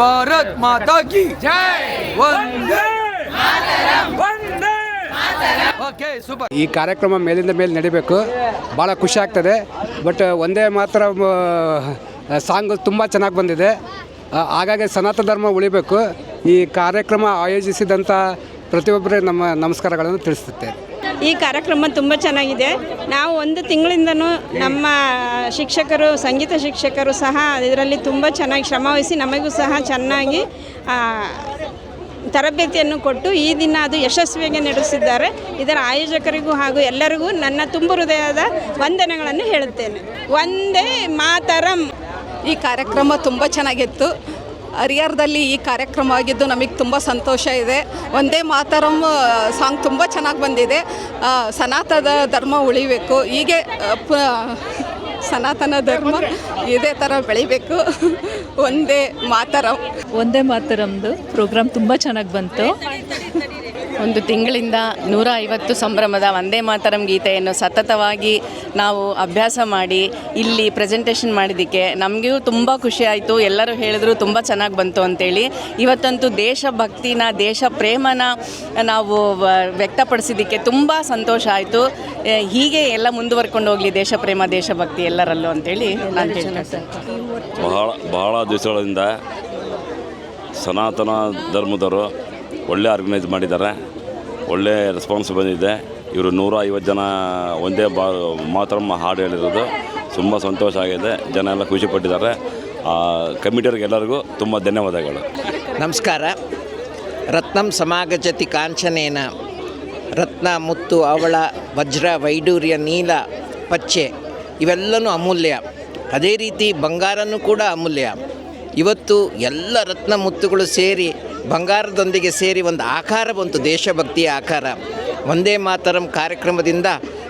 ಭಾರತ್ ಮಾತಾ ಕಿ ಒಂದೇ okay super. ಈ ಕಾರ್ಯಕ್ರಮ ಮೇಲಿಂದ ಮೇಲೆ ನಡಿಬೇಕು. ಭಾಳ ಖುಷಿ ಆಗ್ತದೆ. ಬಟ್ ಒಂದೇ ಮಾತ್ರ ಸಾಂಗ್ ತುಂಬ ಚೆನ್ನಾಗಿ ಬಂದಿದೆ. ಹಾಗಾಗಿ ಸನಾತನ ಧರ್ಮ ಉಳಿಬೇಕು. ಈ ಕಾರ್ಯಕ್ರಮ ಆಯೋಜಿಸಿದಂಥ ಪ್ರತಿಯೊಬ್ಬರೇ ನಮ್ಮ ನಮಸ್ಕಾರಗಳನ್ನು ತಿಳಿಸುತ್ತೆ ಈ ಕಾರ್ಯಕ್ರಮ ತುಂಬ ಚೆನ್ನಾಗಿದೆ. ನಾವು ಒಂದು ತಿಂಗಳಿಂದನೂ ನಮ್ಮ ಶಿಕ್ಷಕರು, ಸಂಗೀತ ಶಿಕ್ಷಕರು ಸಹ ಇದರಲ್ಲಿ ತುಂಬ ಚೆನ್ನಾಗಿ ಶ್ರಮವಹಿಸಿ ನಮಗೂ ಸಹ ಚೆನ್ನಾಗಿ ತರಬೇತಿಯನ್ನು ಕೊಟ್ಟು ಈ ದಿನ ಅದು ಯಶಸ್ವಿಯಾಗಿ ನಡೆಸಿದ್ದಾರೆ. ಇದರ ಆಯೋಜಕರಿಗೂ ಹಾಗೂ ಎಲ್ಲರಿಗೂ ನನ್ನ ತುಂಬ ಹೃದಯದ ವಂದನೆಗಳನ್ನು ಹೇಳುತ್ತೇನೆ. ಒಂದೇ ಮಾತರಂ. ಈ ಕಾರ್ಯಕ್ರಮ ತುಂಬ ಚೆನ್ನಾಗಿತ್ತು. ಹರಿಹರದಲ್ಲಿ ಈ ಕಾರ್ಯಕ್ರಮ ಆಗಿದ್ದು ನಮಗೆ ತುಂಬ ಸಂತೋಷ ಇದೆ. ಒಂದೇ ಮಾತರಂ ಸಾಂಗ್ ತುಂಬ ಚೆನ್ನಾಗಿ ಬಂದಿದೆ. ಸನಾತನ ಧರ್ಮ ಉಳಿಬೇಕು. ಹೀಗೆ ಪ ಸನಾತನ ಧರ್ಮ ಇದೇ ಥರ ಬೆಳಿಬೇಕು. ಒಂದೇ ಮಾತರಂ. ಒಂದೇ ಮಾತರಂದು ಪ್ರೋಗ್ರಾಮ್ ತುಂಬ ಚೆನ್ನಾಗಿ ಬಂತು. ಒಂದು ತಿಂಗಳಿಂದ ನೂರ ಐವತ್ತು ಸಂಭ್ರಮದ ವಂದೇ ಮಾತರಂ ಗೀತೆಯನ್ನು ಸತತವಾಗಿ ನಾವು ಅಭ್ಯಾಸ ಮಾಡಿ ಇಲ್ಲಿ ಪ್ರೆಸೆಂಟೇಷನ್ ಮಾಡಿದ್ದಕ್ಕೆ ನಮಗೂ ತುಂಬ ಖುಷಿ ಆಯಿತು. ಎಲ್ಲರೂ ಹೇಳಿದ್ರು ತುಂಬ ಚೆನ್ನಾಗಿ ಬಂತು ಅಂತೇಳಿ. ಇವತ್ತಂತೂ ದೇಶಭಕ್ತಿನ ದೇಶ ಪ್ರೇಮನ ನಾವು ವ- ವ್ಯಕ್ತಪಡಿಸಿದ್ದಕ್ಕೆ ತುಂಬ ಸಂತೋಷ ಆಯಿತು. ಹೀಗೆ ಎಲ್ಲ ಮುಂದುವರ್ಕೊಂಡು ಹೋಗಲಿ ದೇಶ ಪ್ರೇಮ ದೇಶಭಕ್ತಿ ಎಲ್ಲರಲ್ಲೂ ಅಂತೇಳಿ ನಾನು ಹೇಳ್ತೇನೆ. ಬಹಳ ಬಹಳ ದಿವಸಗಳಿಂದ ಸನಾತನ ಧರ್ಮದವರು ಒಳ್ಳೆ ಆರ್ಗನೈಸ್ ಮಾಡಿದ್ದಾರೆ. ಒಳ್ಳೆ ರೆಸ್ಪಾನ್ಸ್ ಬಂದಿದೆ. ಇವರು ನೂರ ಐವತ್ತು ಜನ ಒಂದೇ ಬಾ ಮಾತ್ರ ಹಾಡು ಹೇಳಿರೋದು. ತುಂಬ ಸಂತೋಷ ಆಗಿದೆ. ಜನ ಎಲ್ಲ ಖುಷಿಪಟ್ಟಿದ್ದಾರೆ ಕಮಿಟಿಯವ್ರಿಗೆಲ್ಲರಿಗೂ ತುಂಬ ಧನ್ಯವಾದಗಳು. ನಮಸ್ಕಾರ. ರತ್ನಂ ಸಮಾಗಜತಿ ಕಾಂಚನೇನ. ರತ್ನ ಮುತ್ತು ಅವಳ ವಜ್ರ ವೈಡೂರ್ಯ ನೀಲ ಪಚ್ಚೆ ಇವೆಲ್ಲನೂ ಅಮೂಲ್ಯ. ಅದೇ ರೀತಿ ಬಂಗಾರನೂ ಕೂಡ ಅಮೂಲ್ಯ. ಇವತ್ತು ಎಲ್ಲ ರತ್ನ ಮುತ್ತುಗಳು ಸೇರಿ ಬಂಗಾರದೊಂದಿಗೆ ಸೇರಿ ಒಂದು ಆಕಾರ ಬಂತು, ದೇಶಭಕ್ತಿಯ ಆಕಾರ. ಒಂದೇ ಮಾತರಂ ಕಾರ್ಯಕ್ರಮದಿಂದ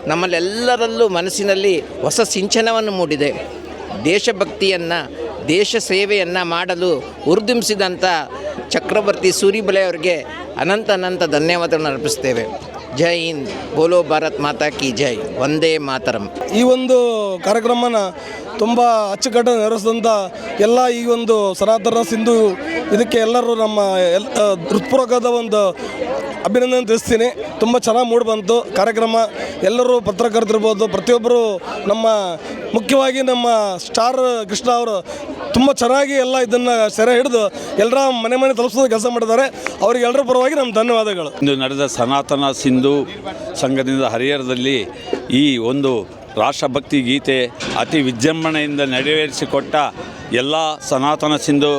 ನಮ್ಮಲ್ಲೆಲ್ಲರಲ್ಲೂ ಮನಸ್ಸಿನಲ್ಲಿ ಹೊಸ ಸಿಂಚನವನ್ನು ಮೂಡಿದೆ. ದೇಶಭಕ್ತಿಯನ್ನು, ದೇಶ ಸೇವೆಯನ್ನು ಮಾಡಲು ಹುರಿದುಂಬಿಸಿದಂಥ ಚಕ್ರವರ್ತಿ ಸೂರಿಬಲೆ ಅವರಿಗೆ ಅನಂತ ಅನಂತ ಧನ್ಯವಾದಗಳನ್ನು ಅರ್ಪಿಸ್ತೇವೆ ಜೈ ಹಿಂದ್. ಬೋಲೋ ಭಾರತ್ ಮಾತಾ ಕಿ ಜೈ. ಒಂದೇ ಮಾತರಂ. ಈ ಒಂದು ಕಾರ್ಯಕ್ರಮನ ತುಂಬ ಅಚ್ಚುಕಟ್ಟಾಗಿ ನೆರವೇರಿಸಿದಂಥ ಎಲ್ಲ ಈ ಒಂದು ಸನಾತನ ಸಿಂಧು ಇದಕ್ಕೆ ಎಲ್ಲರೂ ನಮ್ಮ ಎಲ್ ಹೃತ್ಪೂರ್ವಕದ ಒಂದು ಅಭಿನಂದನೆ ತಿಳಿಸ್ತೀನಿ. ತುಂಬ ಚೆನ್ನಾಗಿ ಮೂಡಿ ಬಂತು. ಕಾರ್ಯಕ್ರಮ ಎಲ್ಲರೂ ಪತ್ರಕರ್ತಿರ್ಬೋದು ಪ್ರತಿಯೊಬ್ಬರು ನಮ್ಮ ಮುಖ್ಯವಾಗಿ ನಮ್ಮ ಸ್ಟಾರ್ ಕೃಷ್ಣ ಅವರು ತುಂಬ ಚೆನ್ನಾಗಿ ಎಲ್ಲ ಇದನ್ನು ಸೆರೆ ಹಿಡಿದು ಎಲ್ಲರ ಮನೆ ಮನೆ ತಲುಪಿಸೋದು ಕೆಲಸ ಮಾಡಿದ್ದಾರೆ. ಅವರಿಗೆ ಎಲ್ಲರ ಪರವಾಗಿ ನಮ್ಮ ಧನ್ಯವಾದಗಳು. ಇಂದು ನಡೆದ ಸನಾತನ ಸಿಂಧು ಸಂಘದಿಂದ ಹರಿಹರದಲ್ಲಿ ಈ ಒಂದು ರಾಷ್ಟ್ರಭಕ್ತಿ ಗೀತೆ ಅತಿ ವಿಜೃಂಭಣೆಯಿಂದ ನೆರವೇರಿಸಿಕೊಟ್ಟ ಎಲ್ಲ ಸನಾತನ ಸಿಂಧು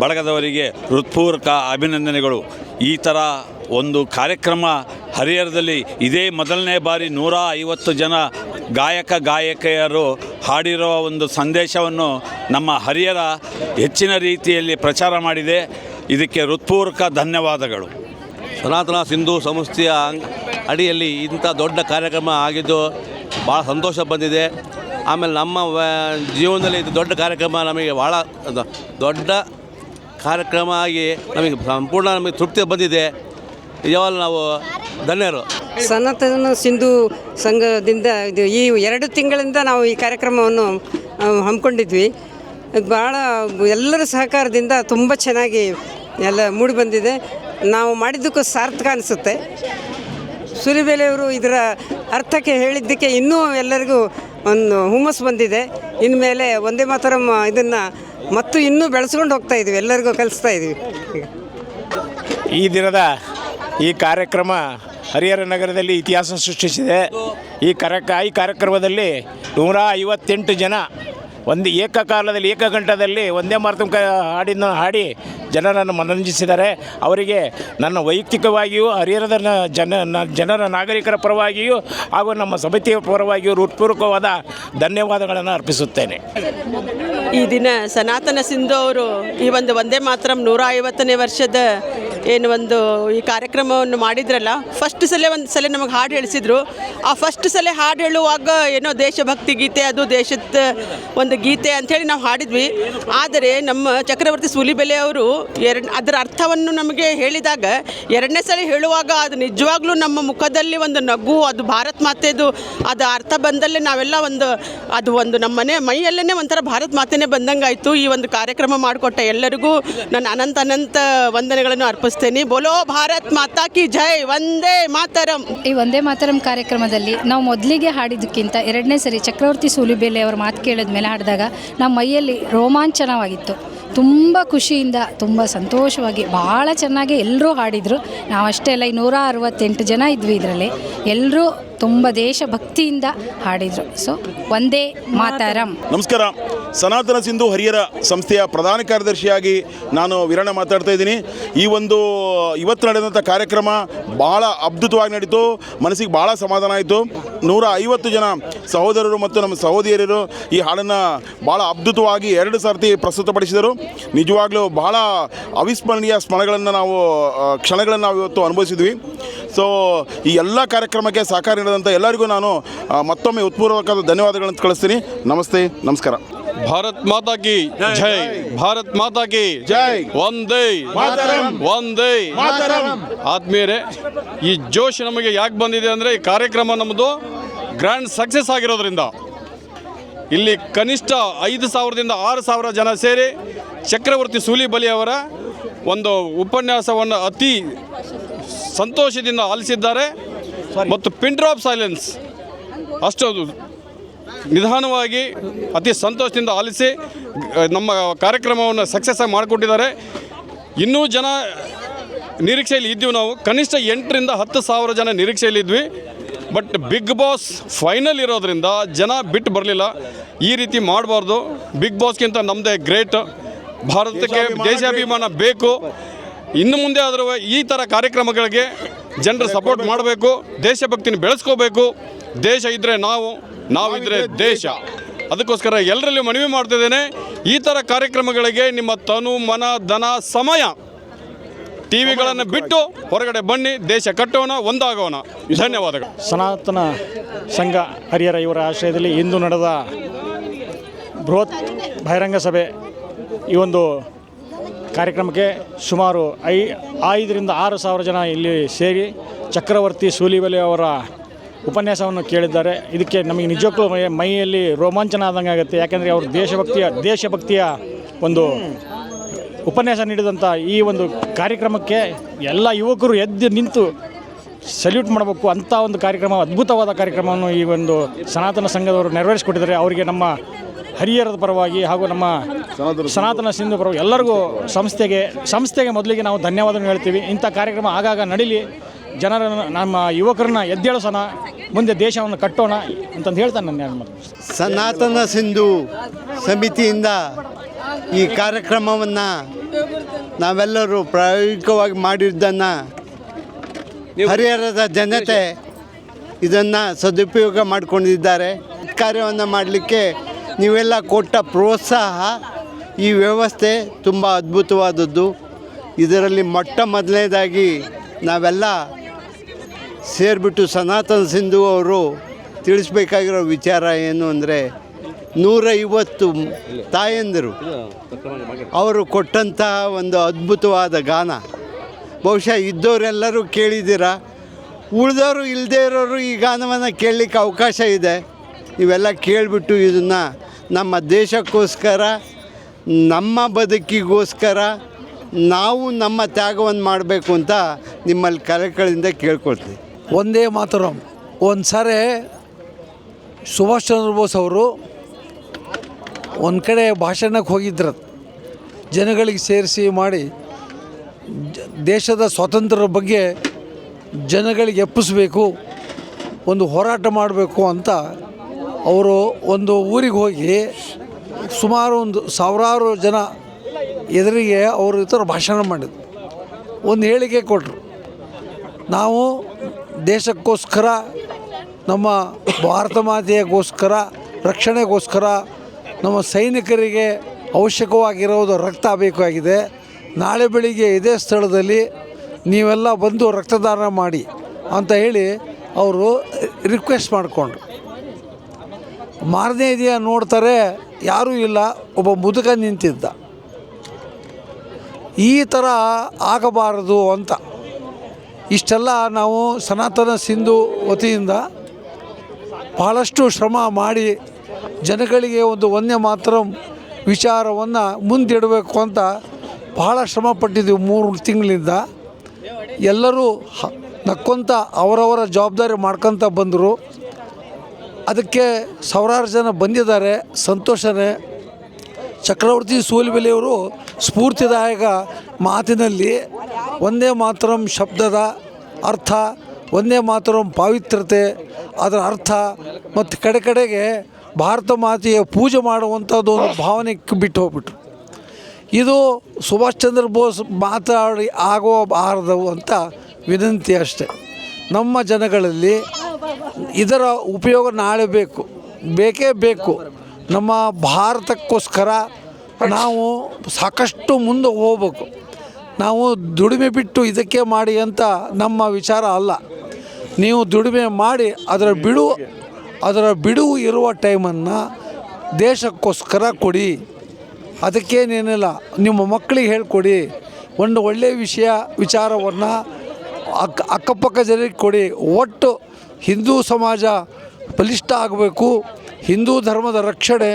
ಬಳಗದವರಿಗೆ ಹೃತ್ಪೂರ್ವಕ ಅಭಿನಂದನೆಗಳು. ಈ ಥರ ಒಂದು ಕಾರ್ಯಕ್ರಮ ಹರಿಹರದಲ್ಲಿ ಇದೇ ಮೊದಲನೇ ಬಾರಿ ನೂರ ಐವತ್ತು ಜನ ಗಾಯಕ, ಗಾಯಕಿಯರು ಹಾಡಿರುವ ಒಂದು ಸಂದೇಶವನ್ನು ನಮ್ಮ ಹರಿಯರ ಹೆಚ್ಚಿನ ರೀತಿಯಲ್ಲಿ ಪ್ರಚಾರ ಮಾಡಿದೆ. ಇದಕ್ಕೆ ಹೃತ್ಪೂರ್ವಕ ಧನ್ಯವಾದಗಳು. ಸನಾತನ ಸಿಂಧು ಸಂಸ್ಥೆಯ ಅಡಿಯಲ್ಲಿ ಇಂಥ ದೊಡ್ಡ ಕಾರ್ಯಕ್ರಮ ಆಗಿದ್ದು ಭಾಳ ಸಂತೋಷ ಬಂದಿದೆ. ಆಮೇಲೆ ನಮ್ಮ ಜೀವನದಲ್ಲಿ ಇದು ದೊಡ್ಡ ಕಾರ್ಯಕ್ರಮ ನಮಗೆ ಭಾಳ ದೊಡ್ಡ ಕಾರ್ಯಕ್ರಮ ಆಗಿ ನಮಗೆ ಸಂಪೂರ್ಣ ನಮಗೆ ತೃಪ್ತಿ ಬಂದಿದೆ. ನಿಜವಾಗ್ಲೂ ನಾವು ಧನ್ಯರು. ಸನಾತನ ಸಿಂಧು ಸಂಘದಿಂದ ಇದು ಈ ಎರಡು ತಿಂಗಳಿಂದ ನಾವು ಈ ಕಾರ್ಯಕ್ರಮವನ್ನು ಹಮ್ಮಿಕೊಂಡಿದ್ವಿ. ಭಾಳ ಎಲ್ಲರ ಸಹಕಾರದಿಂದ ತುಂಬ ಚೆನ್ನಾಗಿ ಎಲ್ಲ ಮೂಡಿ ಬಂದಿದೆ. ನಾವು ಮಾಡಿದ್ದಕ್ಕೂ ಸಾರ್ಥಕ ಅನಿಸುತ್ತೆ. ಸುರಿಬೇಲೆಯವರು ಇದರ ಅರ್ಥಕ್ಕೆ ಹೇಳಿದ್ದಕ್ಕೆ ಇನ್ನೂ ಎಲ್ಲರಿಗೂ ಒಂದು ಹುಮ್ಮಸ್ಸು ಬಂದಿದೆ. ಇನ್ಮೇಲೆ ಒಂದೇ ಮಾತರಂ ಇದನ್ನು ಮತ್ತು ಇನ್ನೂ ಬೆಳೆಸ್ಕೊಂಡು ಹೋಗ್ತಾ ಇದ್ದೀವಿ ಎಲ್ಲರಿಗೂ ಕಲಿಸ್ತಾ ಇದ್ದೀವಿ ಈ ದಿನದ ಈ ಕಾರ್ಯಕ್ರಮ ಹರಿಹರ ನಗರದಲ್ಲಿ ಇತಿಹಾಸ ಸೃಷ್ಟಿಸಿದೆ. ಈ ಕಾರ್ಯಕ ಈ ಕಾರ್ಯಕ್ರಮದಲ್ಲಿ ನೂರ ಐವತ್ತೆಂಟು ಜನ ಒಂದು ಏಕಕಾಲದಲ್ಲಿ ಏಕಗಂಟದಲ್ಲಿ ಒಂದೇ ಮಾತೃಕ ಹಾಡಿನ, ಹಾಡಿ ಜನರನ್ನು ಮನರಂಜಿಸಿದ್ದಾರೆ. ಅವರಿಗೆ ನನ್ನ ವೈಯಕ್ತಿಕವಾಗಿಯೂ, ಹರಿಹರದ ಜನ ಜನರ ನಾಗರಿಕರ ಪರವಾಗಿಯೂ ಹಾಗೂ ನಮ್ಮ ಸಮಿತಿಯ ಪರವಾಗಿಯೂ ಹೃತ್ಪೂರ್ವಕವಾದ ಧನ್ಯವಾದಗಳನ್ನು ಅರ್ಪಿಸುತ್ತೇನೆ. ಈ ದಿನ ಸನಾತನ ಸಿಂಧು ಅವರು ಈ ಒಂದು ಒಂದೇ ಮಾತ್ರ ನೂರ ಐವತ್ತನೇ ವರ್ಷದ ಏನು ಒಂದು ಈ ಕಾರ್ಯಕ್ರಮವನ್ನು ಮಾಡಿದ್ರಲ್ಲ ಫಸ್ಟ್ ಸಲ ಒಂದು ಸಲ ನಮಗೆ ಹಾಡು ಹೇಳಿಸಿದ್ರು. ಆ ಫಸ್ಟ್ ಸಲ ಹಾಡು ಹೇಳುವಾಗ ಏನೋ ದೇಶಭಕ್ತಿ ಗೀತೆ, ಅದು ದೇಶದ ಒಂದು ಗೀತೆ ಅಂಥೇಳಿ ನಾವು ಹಾಡಿದ್ವಿ. ಆದರೆ ನಮ್ಮ ಚಕ್ರವರ್ತಿ ಸೂಲಿಬೆಲೆ ಅವರು ಎರಡು, ಅದರ ಅರ್ಥವನ್ನು ನಮಗೆ ಹೇಳಿದಾಗ, ಎರಡನೇ ಸಲ ಹೇಳುವಾಗ ಅದು ನಿಜವಾಗ್ಲೂ ನಮ್ಮ ಮುಖದಲ್ಲಿ ಒಂದು ನಗು, ಅದು ಭಾರತ್ ಮಾತೆದು, ಅದು ಅರ್ಥ ಬಂದಲ್ಲೇ ನಾವೆಲ್ಲ ಒಂದು, ಅದು ಒಂದು ನಮ್ಮ ಮನೆ ಮೈಯಲ್ಲೇ ಒಂಥರ ಭಾರತ್ ಮಾತೆನೇ ಬಂದಂಗಾಯಿತು. ಈ ಒಂದು ಕಾರ್ಯಕ್ರಮ ಮಾಡಿಕೊಟ್ಟ ಎಲ್ಲರಿಗೂ ನಾನು ಅನಂತ ಅನಂತ ವಂದನೆಗಳನ್ನು ಅರ್ಪಿಸ್ತೇನೆ ಬೋಲೋ ಭಾರತ್ ಮಾತಾ ಕಿ ಜೈ. ವಂದೇ ಮಾತರಂ. ಈ ಒಂದೇ ಮಾತರಂ ಕಾರ್ಯಕ್ರಮದಲ್ಲಿ ನಾವು ಮೊದಲಿಗೆ ಹಾಡಿದ್ದಕ್ಕಿಂತ ಎರಡನೇ ಸರಿ ಚಕ್ರವರ್ತಿ ಸೂಲಿಬೇಲೆ ಅವರ ಮಾತು ಕೇಳಿದ ಮೇಲೆ ಹಾಡಿದಾಗ ನಮ್ಮ ಮೈಯಲ್ಲಿ ರೋಮಾಂಚನವಾಗಿತ್ತು. ತುಂಬ ಖುಷಿಯಿಂದ, ತುಂಬ ಸಂತೋಷವಾಗಿ, ಭಾಳ ಚೆನ್ನಾಗಿ ಎಲ್ಲರೂ ಹಾಡಿದರು. ಅಷ್ಟೇ ಅಲ್ಲ ಈ ನೂರ ಅರವತ್ತೆಂಟು ಜನ ಇದ್ವಿ ಇದರಲ್ಲಿ. ಎಲ್ಲರೂ ತುಂಬ ದೇಶಭಕ್ತಿಯಿಂದ ಹಾಡಿದರು. ಸೊ ಒಂದೇ ಮಾತಾರಂ. ನಮಸ್ಕಾರ. ಸನಾತನ ಸಿಂಧು ಹರಿಯರ ಸಂಸ್ಥೆಯ ಪ್ರಧಾನ ಕಾರ್ಯದರ್ಶಿಯಾಗಿ ನಾನು ವೀರಣ್ಣ ಮಾತಾಡ್ತಾ ಇದ್ದೀನಿ. ಈ ಒಂದು, ಇವತ್ತು ನಡೆದಂಥ ಕಾರ್ಯಕ್ರಮ ಭಾಳ ಅದ್ಭುತವಾಗಿ ನಡೀತು. ಮನಸ್ಸಿಗೆ ಭಾಳ ಸಮಾಧಾನ ಆಯಿತು. ನೂರ ಐವತ್ತು ಜನ ಸಹೋದರರು ಮತ್ತು ನಮ್ಮ ಸಹೋದರಿಯರು ಈ ಹಾಡನ್ನು ಭಾಳ ಅದ್ಭುತವಾಗಿ ಎರಡು ಸರ್ತಿ ಪ್ರಸ್ತುತಪಡಿಸಿದರು. ನಿಜವಾಗ್ಲೂ ಬಹಳ ಅವಿಸ್ಮರಣೀಯ ಸ್ಮರಣಗಳನ್ನು ನಾವು ಕ್ಷಣಗಳನ್ನು ನಾವು ಇವತ್ತು ಅನುಭವಿಸಿದ್ವಿ. ಸೊ ಈ ಎಲ್ಲ ಕಾರ್ಯಕ್ರಮಕ್ಕೆ ಸಹಕಾರ ನೀಡಿದಂಥ ಎಲ್ಲರಿಗೂ ನಾನು ಮತ್ತೊಮ್ಮೆ ಉತ್ಪೂರ್ವಕವಾದ ಧನ್ಯವಾದಗಳನ್ನು ಕಳಿಸ್ತೀನಿ. ನಮಸ್ತೆ ನಮಸ್ಕಾರ. ಭಾರತ್ ಮಾತಾ ಕಿ ಜೈ. ಭಾರತ್ ಮಾತಾ ಕಿ ಜೈ. ಒಂದೇ. ಒಂದೇ. ಆದ್ಮೇಲೆ ಈ ಜೋಶ್ ನಮಗೆ ಯಾಕೆ ಬಂದಿದೆ ಅಂದರೆ ಈ ಕಾರ್ಯಕ್ರಮ ನಮ್ಮದು ಗ್ರ್ಯಾಂಡ್ ಸಕ್ಸಸ್ ಆಗಿರೋದ್ರಿಂದ. ಇಲ್ಲಿ ಕನಿಷ್ಠ ಐದು ಸಾವಿರದಿಂದ ಆರು ಸಾವಿರ ಜನ ಸೇರಿ ಚಕ್ರವರ್ತಿ ಸೂಲಿಬಲಿ ಅವರ ಒಂದು ಉಪನ್ಯಾಸವನ್ನು ಅತಿ ಸಂತೋಷದಿಂದ ಆಲಿಸಿದ್ದಾರೆ ಮತ್ತು ಪಿನ್ ಡ್ರಾಪ್ ಸೈಲೆನ್ಸ್ ಅಷ್ಟು ನಿಧಾನವಾಗಿ ಅತಿ ಸಂತೋಷದಿಂದ ಆಲಿಸಿ ನಮ್ಮ ಕಾರ್ಯಕ್ರಮವನ್ನು ಸಕ್ಸಸ್ ಆಗಿ ಮಾಡಿಕೊಟ್ಟಿದ್ದಾರೆ. ಇನ್ನೂ ಜನ ನಿರೀಕ್ಷೆಯಲ್ಲಿ ಇದ್ದೀವಿ ನಾವು. ಕನಿಷ್ಠ ಎಂಟರಿಂದ ಹತ್ತು ಸಾವಿರ ಜನ ನಿರೀಕ್ಷೆಯಲ್ಲಿ ಇದ್ವಿ. ಬಟ್ ಬಿಗ್ ಬಾಸ್ ಫೈನಲ್ ಇರೋದರಿಂದ ಜನ ಬಿಟ್ಟು ಬರಲಿಲ್ಲ. ಈ ರೀತಿ ಮಾಡಬಾರ್ದು. ಬಿಗ್ ಬಾಸ್ಗಿಂತ ನಮ್ಮದೇ ಗ್ರೇಟ್ ಭಾರತಕ್ಕೆ ದೇಶಾಭಿಮಾನ ಬೇಕು. ಇನ್ನು ಮುಂದೆ ಆದರೂ ಈ ಥರ ಕಾರ್ಯಕ್ರಮಗಳಿಗೆ ಜನರು ಸಪೋರ್ಟ್ ಮಾಡಬೇಕು, ದೇಶಭಕ್ತಿನ ಬೆಳೆಸ್ಕೋಬೇಕು. ದೇಶ ಇದ್ದರೆ ನಾವು ನಾವಿದ್ದರೆ ದೇಶ. ಅದಕ್ಕೋಸ್ಕರ ಎಲ್ಲರಲ್ಲಿ ಮನವಿ ಮಾಡ್ತಿದ್ದೇನೆ ಈ ಥರ ಕಾರ್ಯಕ್ರಮಗಳಿಗೆ ನಿಮ್ಮ ತನು, ಮನ, ಧನ, ಸಮಯ ಟಿ ವಿಗಳನ್ನು ಬಿಟ್ಟು ಹೊರಗಡೆ ಬನ್ನಿ. ದೇಶ ಕಟ್ಟೋಣ, ಒಂದಾಗೋಣ. ಧನ್ಯವಾದಗಳು. ಸನಾತನ ಸಂಘ ಹರಿಹರ ಇವರ ಆಶ್ರಯದಲ್ಲಿ ಇಂದು ನಡೆದ ಬೃಹತ್ ಬಹಿರಂಗ ಸಭೆ. ಈ ಒಂದು ಕಾರ್ಯಕ್ರಮಕ್ಕೆ ಸುಮಾರು ಐ ಐದರಿಂದ ಆರು ಸಾವಿರ ಜನ ಇಲ್ಲಿ ಸೇರಿ ಚಕ್ರವರ್ತಿ ಸೂಲಿಬೆಲೆ ಅವರ ಉಪನ್ಯಾಸವನ್ನು ಕೇಳಿದ್ದಾರೆ. ಇದಕ್ಕೆ ನಮಗೆ ನಿಜಕ್ಕೂ ಮೈಯಲ್ಲಿ ರೋಮಾಂಚನ ಆದಂಗೆ ಆಗುತ್ತೆ. ಯಾಕೆಂದರೆ ಅವರು ದೇಶಭಕ್ತಿಯ ದೇಶಭಕ್ತಿಯ ಒಂದು ಉಪನ್ಯಾಸ ನೀಡಿದಂಥ ಈ ಒಂದು ಕಾರ್ಯಕ್ರಮಕ್ಕೆ ಎಲ್ಲ ಯುವಕರು ಎದ್ದು ನಿಂತು ಸಲ್ಯೂಟ್ ಮಾಡಬೇಕು ಅಂಥ ಒಂದು ಕಾರ್ಯಕ್ರಮ, ಅದ್ಭುತವಾದ ಕಾರ್ಯಕ್ರಮವನ್ನು ಈ ಒಂದು ಸನಾತನ ಸಂಘದವರು ನೆರವೇರಿಸಿಕೊಟ್ಟಿದ್ದಾರೆ. ಅವರಿಗೆ ನಮ್ಮ ಹರಿಹರದ ಪರವಾಗಿ ಹಾಗೂ ನಮ್ಮ ಸನಾತನ ಸಿಂಧು. ಪ್ರಭು ಎಲ್ಲರಿಗೂ ಸಂಸ್ಥೆಗೆ ಸಂಸ್ಥೆಗೆ ಮೊದಲಿಗೆ ನಾವು ಧನ್ಯವಾದವನ್ನು ಹೇಳ್ತೀವಿ. ಇಂಥ ಕಾರ್ಯಕ್ರಮ ಆಗಾಗ ನಡೀಲಿ. ಜನರನ್ನು ನಮ್ಮ ಯುವಕರನ್ನ ಎದ್ದೇಳಿಸೋಣ. ಮುಂದೆ ದೇಶವನ್ನು ಕಟ್ಟೋಣ ಅಂತಂದು ಹೇಳ್ತಾನೆ ನನ್ನ ಸನಾತನ ಸಿಂಧು ಸಮಿತಿಯಿಂದ ಈ ಕಾರ್ಯಕ್ರಮವನ್ನು ನಾವೆಲ್ಲರೂ ಪ್ರಾಯೋಗಿಕವಾಗಿ ಮಾಡಿದ್ದನ್ನು ಹರಿಹರದ ಜನತೆ ಇದನ್ನು ಸದುಪಯೋಗ ಮಾಡಿಕೊಂಡಿದ್ದಾರೆ. ಕಾರ್ಯವನ್ನು ಮಾಡಲಿಕ್ಕೆ ನೀವೆಲ್ಲ ಕೊಟ್ಟ ಪ್ರೋತ್ಸಾಹ ಈ ವ್ಯವಸ್ಥೆ ತುಂಬ ಅದ್ಭುತವಾದದ್ದು. ಇದರಲ್ಲಿ ಮೊಟ್ಟ ಮೊದಲನೇದಾಗಿ ನಾವೆಲ್ಲ ಸೇರಿಬಿಟ್ಟು ಸನಾತನ ಸಿಂಧು ಅವರು ತಿಳಿಸ್ಬೇಕಾಗಿರೋ ವಿಚಾರ ಏನು ಅಂದರೆ ನೂರೈವತ್ತು ತಾಯಂದಿರು ಅವರು ಕೊಟ್ಟಂತಹ ಒಂದು ಅದ್ಭುತವಾದ ಗಾನ. ಬಹುಶಃ ಇದ್ದವರೆಲ್ಲರೂ ಕೇಳಿದ್ದೀರಾ? ಉಳಿದವರು ಇಲ್ಲದೇ ಇರೋರು ಈ ಗಾನವನ್ನು ಕೇಳಲಿಕ್ಕೆ ಅವಕಾಶ ಇದೆ. ಇವೆಲ್ಲ ಕೇಳಿಬಿಟ್ಟು ಇದನ್ನು ನಮ್ಮ ದೇಶಕ್ಕೋಸ್ಕರ ನಮ್ಮ ಬದುಕಿಗೋಸ್ಕರ ನಾವು ನಮ್ಮ ತ್ಯಾಗವನ್ನು ಮಾಡಬೇಕು ಅಂತ ನಿಮ್ಮಲ್ಲಿ ಕಲೆಗಳಿಂದ ಕೇಳ್ಕೊಳ್ತೀವಿ ಒಂದೇ ಮಾತರಂ ಒಂದು ಸಾರಿ ಸುಭಾಷ್ ಚಂದ್ರ ಬೋಸ್ ಅವರು ಒಂದು ಕಡೆ ಭಾಷಣಕ್ಕೆ ಹೋಗಿದ್ರು. ಜನಗಳಿಗೆ ಸೇರಿಸಿ ಮಾಡಿ ದೇಶದ ಸ್ವಾತಂತ್ರ್ಯದ ಬಗ್ಗೆ ಜನಗಳಿಗೆ ಎಪ್ಪಿಸ್ಬೇಕು, ಒಂದು ಹೋರಾಟ ಮಾಡಬೇಕು ಅಂತ ಅವರು ಒಂದು ಊರಿಗೆ ಹೋಗಿ ಸುಮಾರು ಒಂದು ಸಾವಿರಾರು ಜನ ಎದುರಿಗೆ ಅವರು ಇತರ ಭಾಷಣ ಮಾಡಿದ್ರು. ಒಂದು ಹೇಳಿಕೆ ಕೊಟ್ಟರು ನಾವು ದೇಶಕ್ಕೋಸ್ಕರ, ನಮ್ಮ ಭಾರತ ಮಾತೆಯಗೋಸ್ಕರ ರಕ್ಷಣೆಗೋಸ್ಕರ, ನಮ್ಮ ಸೈನಿಕರಿಗೆ ಅವಶ್ಯಕವಾಗಿರೋದು ರಕ್ತ ಬೇಕಾಗಿದೆ. ನಾಳೆ ಬೆಳಿಗ್ಗೆ ಇದೇ ಸ್ಥಳದಲ್ಲಿ ನೀವೆಲ್ಲ ಬಂದು ರಕ್ತದಾನ ಮಾಡಿ ಅಂತ ಹೇಳಿ ಅವರು ರಿಕ್ವೆಸ್ಟ್ ಮಾಡಿಕೊಂಡ್ರು. ಮಾರನೇ ದಿನ ನೋಡ್ತಾರೆ ಯಾರೂ ಇಲ್ಲ, ಒಬ್ಬ ಮುದುಕ ನಿಂತಿದ್ದ. ಈ ಥರ ಆಗಬಾರದು ಅಂತ. ಇಷ್ಟೆಲ್ಲ ನಾವು ಸನಾತನ ಸಿಂಧು ವತಿಯಿಂದ ಭಾಳಷ್ಟು ಶ್ರಮ ಮಾಡಿ ಜನಗಳಿಗೆ ಒಂದು ವನ್ಯ ಮಾತ್ರ ವಿಚಾರವನ್ನು ಮುಂದಿಡಬೇಕು ಅಂತ ಭಾಳ ಶ್ರಮ ಪಟ್ಟಿದ್ದೀವಿ ಮೂರು ತಿಂಗಳಿಂದ. ಎಲ್ಲರೂ ನಕ್ಕೊಂತ ಅವರವರ ಜವಾಬ್ದಾರಿ ಮಾಡ್ಕೊತ ಬಂದರು. ಅದಕ್ಕೆ ಸಾವಿರಾರು ಜನ ಬಂದಿದ್ದಾರೆ. ಸಂತೋಷನೇ. ಚಕ್ರವರ್ತಿ ಸೂಲಿಬೆಲೆಯವರು ಸ್ಫೂರ್ತಿದಾಯಕ ಮಾತಿನಲ್ಲಿ ಒಂದೇ ಮಾತ್ರಂ ಶಬ್ದದ ಅರ್ಥ ಒಂದೇ ಮಾತ್ರಂ ಪಾವಿತ್ರ್ಯತೆ, ಅದರ ಅರ್ಥ ಮತ್ತು ಕಡೆ ಕಡೆಗೆ ಭಾರತ ಮಾತೆಯ ಪೂಜೆ ಮಾಡುವಂಥದ್ದು ಒಂದು ಭಾವನೆ ಬಿಟ್ಟು ಹೋಗ್ಬಿಟ್ರು. ಇದು ಸುಭಾಷ್ ಚಂದ್ರ ಬೋಸ್ ಮಾತಾಡಿ ಆಗೋಬಾರದು ಅಂತ ವಿನಂತಿ ಅಷ್ಟೆ. ನಮ್ಮ ಜನಗಳಲ್ಲಿ ಇದರ ಉಪಯೋಗ ನಾಳೆ ಬೇಕು. ಬೇಕೇ ಬೇಕು. ನಮ್ಮ ಭಾರತಕ್ಕೋಸ್ಕರ ನಾವು ಸಾಕಷ್ಟು ಮುಂದೆ ಹೋಗ್ಬೇಕು. ನಾವು ದುಡಿಮೆ ಬಿಟ್ಟು ಇದಕ್ಕೆ ಮಾಡಿ ಅಂತ ನಮ್ಮ ವಿಚಾರ ಅಲ್ಲ. ನೀವು ದುಡಿಮೆ ಮಾಡಿ ಅದರ ಬಿಡು, ಅದರ ಬಿಡುವು ಇರುವ ಟೈಮನ್ನು ದೇಶಕ್ಕೋಸ್ಕರ ಕೊಡಿ. ಅದಕ್ಕೇನೇನಿಲ್ಲ, ನಿಮ್ಮ ಮಕ್ಕಳಿಗೆ ಹೇಳ್ಕೊಡಿ. ಒಂದು ಒಳ್ಳೆಯ ವಿಷಯ, ವಿಚಾರವನ್ನು ಅಕ್ಕ ಅಕ್ಕಪಕ್ಕ ಜನರಿಗೆ ಕೊಡಿ. ಒಟ್ಟು ಹಿಂದೂ ಸಮಾಜ ಬಲಿಷ್ಠ ಆಗಬೇಕು ಹಿಂದೂ ಧರ್ಮದ ರಕ್ಷಣೆ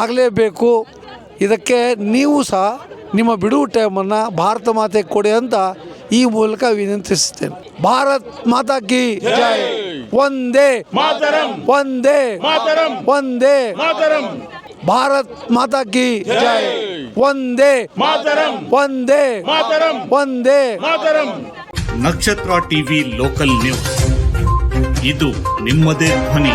ಆಗಲೇಬೇಕು. ಇದಕ್ಕೆ ನೀವು ಸಹ ನಿಮ್ಮ ಬಿಡುವು ಟೈಮನ್ನು ಭಾರತ ಮಾತೆಗೆ ಕೊಡಿ ಅಂತ ಈ ಮೂಲಕ ವಿನಂತಿಸುತ್ತೇನೆ. ಭಾರತ್ ಮಾತಾ ಕಿ ಜೈ. ಒಂದೇ ಒಂದೇ ಒಂದೇ ಭಾರತ್ ಮಾತಾ ಕಿ ಜೈ. ಒಂದೇ ಒಂದೇ ಒಂದೇ ನಕ್ಷತ್ರ ಟಿವಿ ಲೋಕಲ್ ನ್ಯೂಸ್. ಇದು ನಿಮ್ಮದೇ ಧ್ವನಿ.